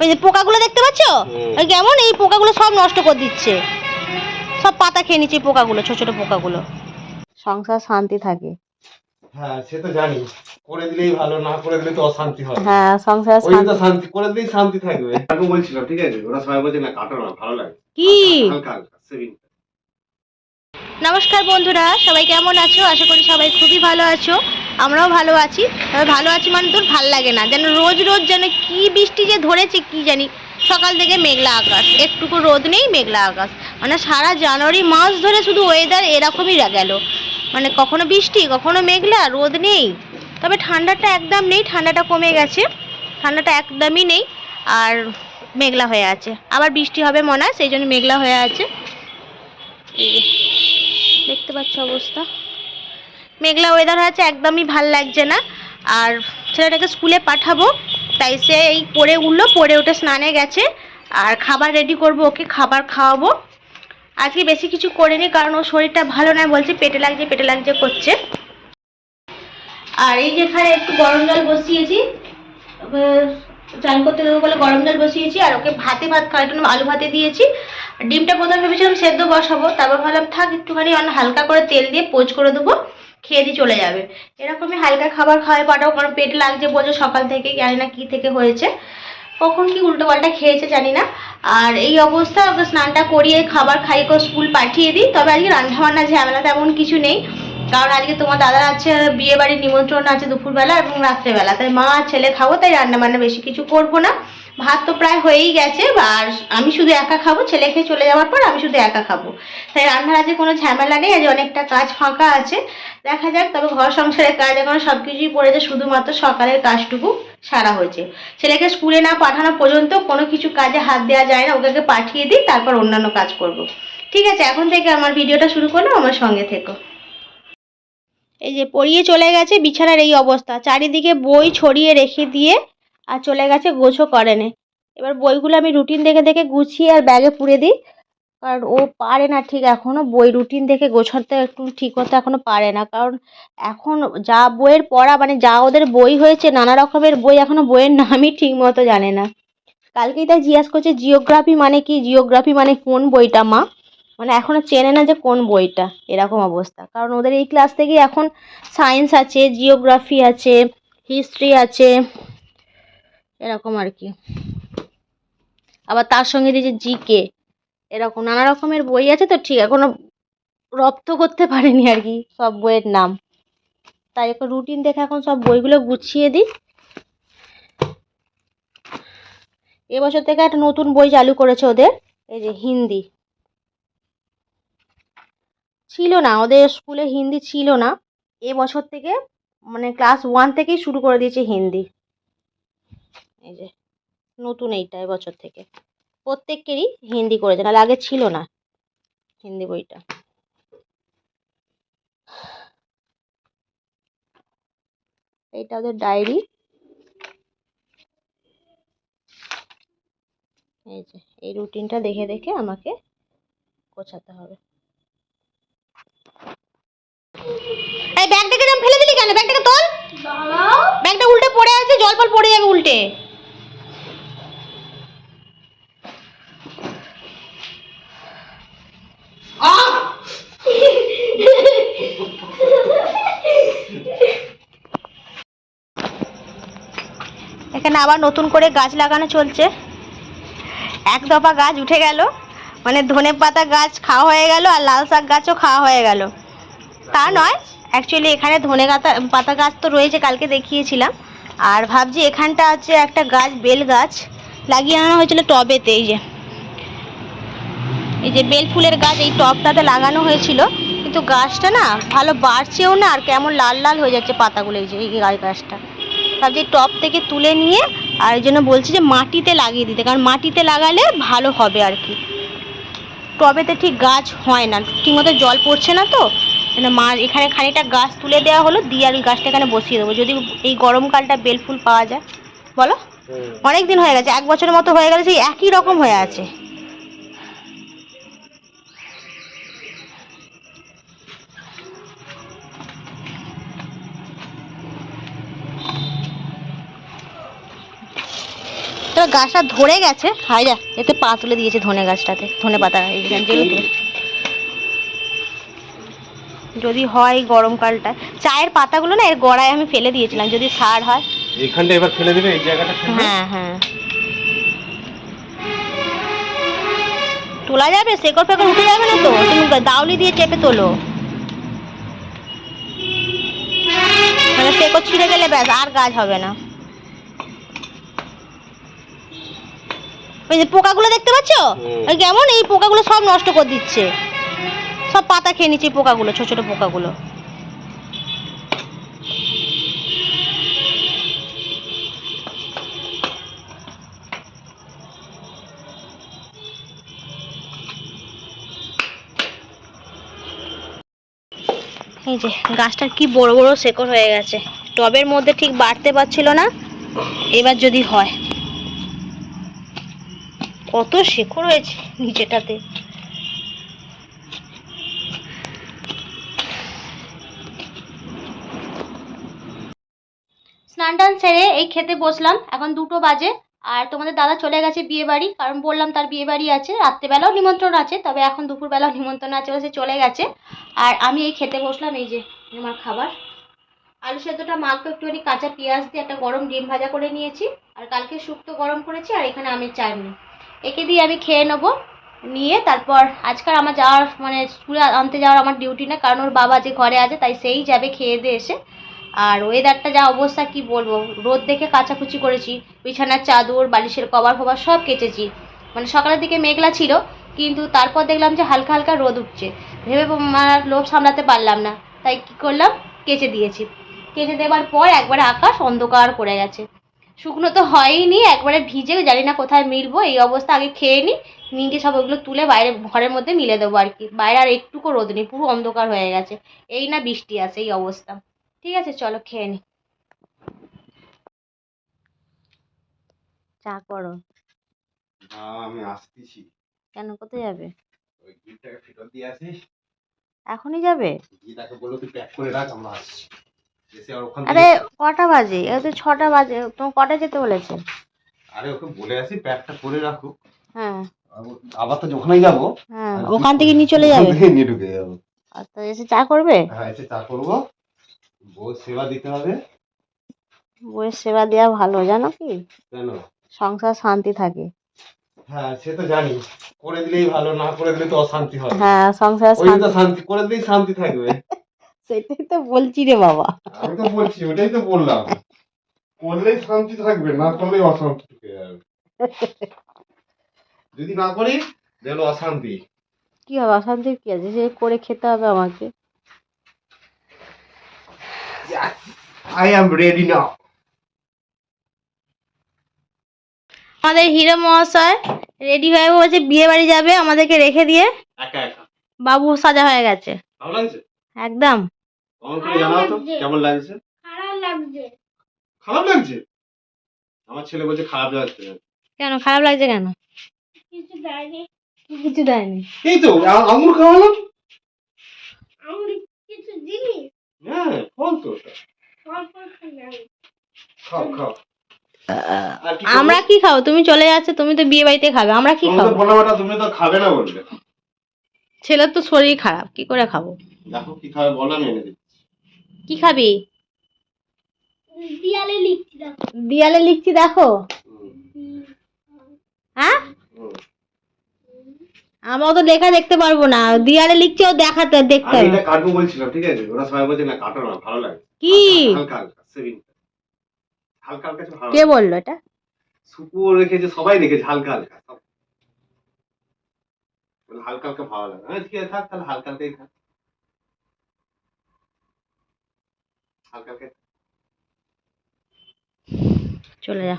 ওই যে পোকাগুলো দেখতে পাচ্ছ? ওই কেমন? এই পোকাগুলো সব নষ্ট করে দিচ্ছে। সব পাতা খেয়ে নিচ্ছে পোকাগুলো ছোট ছোট পোকাগুলো। সংসার শান্তি থাকে। হ্যাঁ সে তো জানি। করে দিলেই ভালো না করে দিলে তো অশান্তি হয়। হ্যাঁ সংসার ওই তো শান্তি। করে দিলেই শান্তি থাকবে। আমি বলছিলাম ঠিক আছে? ওরা সবাই বলছে না কাটো না ভালো লাগে। কি? হালকা হালকা সেভিং নমস্কার বন্ধুরা, সবাই কেমন আছো? আশা করি সবাই খুবই ভালো আছো। আমরাও ভালো আছি। ভালো আছি মানে তোর ভালো লাগে না। যেন রোজ রোজ যেন কি বৃষ্টি যে ধরেছে, কি জানি। সকাল থেকে মেঘলা আকাশ। একটুকু রোদ নেই, মেঘলা আকাশ। মানে সারা জানুয়ারি মাস ধরে শুধু ওয়েদার এরকমই গেল। মানে কখনো বৃষ্টি, কখনো মেঘলা, রোদ নেই। তবে ঠান্ডাটা একদম নেই, ঠান্ডাটা কমে গেছে। ঠান্ডাটা একদমই নেই, আর মেঘলা হয়ে আছে। আবার বৃষ্টি হবে মনে হয়, সেই জন্য মেঘলা হয়ে আছে। দেখতে পাচ্ছ অবস্থা। মেঘলা ওয়েদার আছে একদমই ভালো লাগছে না। আর ছেলেটাকে স্কুলে পাঠাবো, তাই সে এই পড়ে উঠল পরে উঠে স্নানে গেছে। আর খাবার রেডি করব, ওকে খাবার খাওয়াবো। আজকে বেশি কিছু করিনি, কারণ ওর শরীরটা ভালো নয়, বলছে পেটে লাগছে পেটে লাগছে করছে। আর এই যেখানে একটু গরম জল বসিয়েছি চান করতে দেবো বলে গরম জল বসিয়েছি, আর ওকে ভাতে ভাত খাওয়ার জন্য আলু ভাতে দিয়েছি। ডিমটা প্রথমে ভেবেছিলাম সেদ্ধ বসাবো, তারপর ভাবলাম থাক একটুখানি অন্য হালকা করে তেল দিয়ে পোচ করে দেবো, খেয়ে দিয়ে চলে যাবে। এরকমই হালকা খাবার খাওয়াই পাঠাবো কারণ পেট লাগছে বোঝো সকাল থেকে, জানি না কী থেকে হয়েছে। কখন কি উল্টো পাল্টা খেয়েছে জানি না। আর এই অবস্থা, ওকে স্নানটা করিয়ে খাবার খাইয়ে করে স্কুল পাঠিয়ে দিই। তবে আজকে রান্না বান্না ঝামেলা তেমন কিছু নেই। কারণ আজকে তোমার দাদার আছে বিয়ে বাড়ির নিমন্ত্রণ আছে দুপুরবেলা এবং রাত্রেবেলা। তাই মা ছেলে খাব, তাই রান্না বান্না বেশি কিছু করব না। ভাত তো প্রায় হয়েই গেছে আর আমি শুধু একা খাব, ছেলে খেয়ে চলে যাওয়ার পর আমি শুধু একা খাব। তাই রান্নার আজকে কোনো ঝামেলা নেই, আজ অনেকটা কাজ ফাঁকা আছে। দেখা যাক, তবে ঘর সংসারের কাজ এখন সব কিছুই পড়েছে, শুধুমাত্র সকালের কাজটুকু সারা হয়েছে। ছেলেকে স্কুলে না পাঠানো পর্যন্ত কোনো কিছু কাজে হাত দেওয়া যায় না, ওকে পাঠিয়ে দিই, তারপর অন্যান্য কাজ করব। ঠিক আছে, এখন থেকে আমার ভিডিওটা শুরু করলাম, আমার সঙ্গে থেকো। এই যে, পড়িয়ে চলে গেছে বিছানার এই অবস্থা, চারিদিকে বই ছড়িয়ে রেখে দিয়ে আর চলে গেছে গোছও করেনে। এবার বইগুলো আমি রুটিন দেখে দেখে গুছিয়ে আর ব্যাগে পুরে দিই। কারণ ও পারে না ঠিক এখনও বই রুটিন দেখে গোছাতে একটু ঠিক করতে এখনও পারে না। কারণ এখন যা বইয়ের পড়া মানে যা ওদের বই হয়েছে, নানা রকমের বই এখনও বইয়ের নামই ঠিক মতো জানে না। কালকেই তাই জিজ্ঞাসা করছে জিওগ্রাফি মানে কি? জিওগ্রাফি মানে কোন বইটা, মা? মানে এখনও চেনে না যে কোন বইটা। এরকম অবস্থা। কারণ ওদের এই ক্লাস থেকেই এখন সায়েন্স আছে জিওগ্রাফি আছে হিস্ট্রি আছে এরকম আর কি আবার তার সঙ্গে দিয়েছে জিকে, এরকম নানা রকমের বই আছে তো ঠিক, এখনও রপ্ত করতে পারেনি আর কি সব বইয়ের নাম। তাই এখন রুটিন দেখে এখন সব বইগুলো গুছিয়ে দিই। এবছর থেকে একটা নতুন বই চালু করেছে ওদের, এই যে হিন্দি। ছিল না, ওদের স্কুলে হিন্দি ছিল না। এবছর থেকে মানে ক্লাস ওয়ান থেকেই শুরু করে দিয়েছে হিন্দি। এই যে নতুন এইটা এবছর থেকে। প্রত্যেকেরই হিন্দি করেছে নাহলে আগে ছিল না হিন্দি বইটা। এইটা ওদের ডায়েরি। এই যে এই রুটিনটা দেখে দেখে আমাকে গোছাতে হবে। এই ব্যাগটাকে ফেলে দিলি কেন? ব্যাগটাকে তোল। ব্যাগটা উল্টে পড়ে আছে জল পড়ে যাবে উল্টে। এখানে আবার নতুন করে গাছ লাগানো চলছে। এক দফা গাছ উঠে গেল মানে ধনে পাতা গাছ খাওয়া হয়ে গেল আর লাল শাক গাছও খাওয়া হয়ে গেল। তা নয় অ্যাকচুয়ালি এখানে ধনে পাতা পাতা গাছ তো রয়েছে, কালকে দেখিয়েছিলাম। আর ভাবছি এখানটা আছে একটা গাছ, বেল গাছ লাগিয়ে আনা হয়েছিল টবেতে, এই যে। এই যে বেল ফুলের গাছ এই টবটাতে লাগানো হয়েছিল। কিন্তু গাছটা না ভালো বাড়ছেও না আর কেমন লাল লাল হয়ে যাচ্ছে পাতাগুলো এই যে এই গাছ গাছটা। ভাবছি টব থেকে তুলে নিয়ে আর এই জন্য বলছি যে মাটিতে লাগিয়ে দিতে কারণ মাটিতে লাগালে ভালো হবে আর কি। টবেতে ঠিক গাছ হয় না ঠিকমতো জল পড়ছে না তো মা এখানে খানিকটা গাছ তুলে দেওয়া হলো দিয়ে আর ওই গাছটা এখানে বসিয়ে দেবো। যদি এই গরমকালটা বেল ফুল পাওয়া যায় বলো? অনেক দিন হয়ে গেছে এক বছরের মতো হয়ে গেছে সেই একই রকম হয়ে আছে। গাছটা ধরে গেছে। হাই যা এতে পা তুলে দিয়েছে ধনে গাছটাতে ধনে পাতা। যদি হয় গরমকালটা চায়ের পাতাগুলো না এর গড়ায় আমি ফেলে দিয়েছিলাম যদি সার হয়। এইখানটা এবার ফেলে দিবে এই জায়গাটা হ্যাঁ হ্যাঁ। তোলা যাবে? শেকড় ফেকড় উঠে যাবে না তো? তুমি দাউলি দিয়ে চেপে তোলো। মানে শেকড় ছিঁড়ে গেলে ব্যাস আর গাছ হবে না। ওই যে পোকাগুলো দেখতে পাচ্ছ? ওই কেমন? এই পোকাগুলো সব নষ্ট করে দিচ্ছে। সব পাতা খেয়ে নিচ্ছে পোকাগুলো ছোট ছোট পোকাগুলো। এই যে গাছটার কি বড় বড় শেকড় হয়ে গেছে। টবের মধ্যে ঠিক বাড়তে পারছিল না। এবার যদি হয়। কত শেকড় হয়েছে নিচেটাতে। স্নান টান সেরে এই খেতে বসলাম, এখন দুটো বাজে, আর তোমাদের দাদা চলে গেছে বিয়ে বাড়ি, কারণ বললাম তার বিয়ে বাড়ি আছে, রাত্রেবেলাও নিমন্ত্রণ আছে, তবে এখন দুপুরবেলাও নিমন্ত্রণ আছে বলে সে চলে গেছে। আর আমি এই খেতে বসলাম, এই যে আমার খাবার। আলু সেদ্ধটা মাকে একটুখানি কাঁচা পেঁয়াজ দিয়ে একটা গরম ডিম ভাজা করে নিয়েছি, আর কালকে শুক্তো গরম করেছি, আর এখানে আমের চাটনি। একে দিয়ে আমি খেয়ে নেব, নিয়ে তারপর আজকাল আমার যাওয়ার মানে স্কুলে আনতে যাওয়ার আমার ডিউটি না, কারণ ওর বাবা যে ঘরে আছে তাই সেই যাবে খেয়ে দিয়ে এসে। আর ওয়েদারটা যা অবস্থা কি বলব, রোদ দেখে কাচাকুচি করেছি, বিছানার চাদর, বালিশের কভার ফভার সব কেচেছি। মানে সকালের দিকে মেঘলা ছিল, কিন্তু তারপর দেখলাম যে হালকা হালকা রোদ উঠছে। ভেবে আমার লোভ সামলাতে পারলাম না, তাই কি করলাম, কেচে দিয়েছি। কেচে দেওয়ার পর একবারে আকাশ অন্ধকার করে গেছে। শুকনো তো হয়নি একবারে ভিজে জানি না কোথায় মিলবো এই অবস্থা আগে খেয়ে নিই নিয়ে সব ওগুলো তুলে বাইরে ঘরের মধ্যে মিলে দেবো আর কি। বাইরে আর একটুকু রোদ নেই পুরো অন্ধকার হয়ে গেছে। এই না বৃষ্টি আছে এই অবস্থা। ঠিক আছে চলো খেয়ে নি। চা করো। আমি আসতেছি। কেন কোথায় যাবে? ওই গিফটটাকে ফেরত দিয়ে আসিস? এখনই যাবে? গিটাকে বলল তুই প্যাক করে রাখ আমরা আসছি। আর কটা বাজে? এটা তো ছটা বাজে। তোমার কটা যেতে বলেছে? আরে ওকে বলে আসি প্যাকটা করে রাখো হ্যাঁ। আবার- তো যখনই যাব হ্যাঁ। ওখান থেকে নিয়ে চলে যাবে? নিয়ে ঢুকে যাব। আচ্ছা এসে চা করবে? হ্যাঁ এসে চা করব। বউ সেবা দিতে হবে। বইয়ের সেবা দেওয়া ভালো জানো কি? কেন? সংসার শান্তি থাকে। হ্যাঁ সে তো জানি। করে দিলেই ভালো না করে দিলে তো অশান্তি হবে হ্যাঁ সংসার ওই তো শান্তি করে দিলেই শান্তি থাকবে। সেটাই তো বলছি রে বাবা। আমি তো বলছি ওটাই তো বললাম। করলেই শান্তি থাকবে না করলেই অশান্তি থেকে যাবে। যদি না করি তাহলে অশান্তি। কি হবে অশান্তির কি আছে? সে করে খেতে হবে আমাকে। আই অ্যাম রেডি নাও আমাদের হিরো মহাশয় রেডি হয়ে বলছে বিয়ে বাড়ি যাবে আমাদেরকে রেখে দিয়ে। একা একা। বাবু সাজা হয়ে গেছে। ভালো লাগছে? একদম। কমেন্ট করে জানাও তো কেমন লাগছে? খারাপ লাগছে। খারাপ লাগছে? আমার ছেলে বলছে খারাপ লাগছে। কেন খারাপ লাগছে কেন? কিছু দেয়নি। কিছু দেয়নি। এই তো আঙুর খাওয়ালাম আমার কিছু জিনিস হ্যাঁ ফল তো খাও খাও। আমরা কি খাব? তুমি চলে যাচ্ছে তুমি তো বিয়ে বাড়িতে খাবে। আমরা কি খাব? তুমি তো খাবে না বলবে ছেলের তো শরীর খারাপ কি করে খাব? দেখো কি খাবে বলো আমি এনে দিচ্ছি। কি খাবি? দেয়ালে লিখছি দেখো। দিয়ালে লিখছি দেখো? হ্যাঁ? আমরা তো লেখা দেখতে পারব না। দিয়ালে লিখছি ও দেখাতে দেখতে আমি এটা কাটবো বলছিলাম ঠিক আছে? ওরা সবাই বলছে না কাটো না ভালো লাগে। কি? হালকা হালকা সেভিং হালকা হালকা ভালো কে বলল এটা? সুপুর রেখেছে সবাই রেখেছে হালকা হালকা। বলে হালকা হালকা ভালো লাগে। হ্যাঁ ঠিক আছে থাক তাহলে হালকা হালকাই থাক হালকা হালকা চলে যা।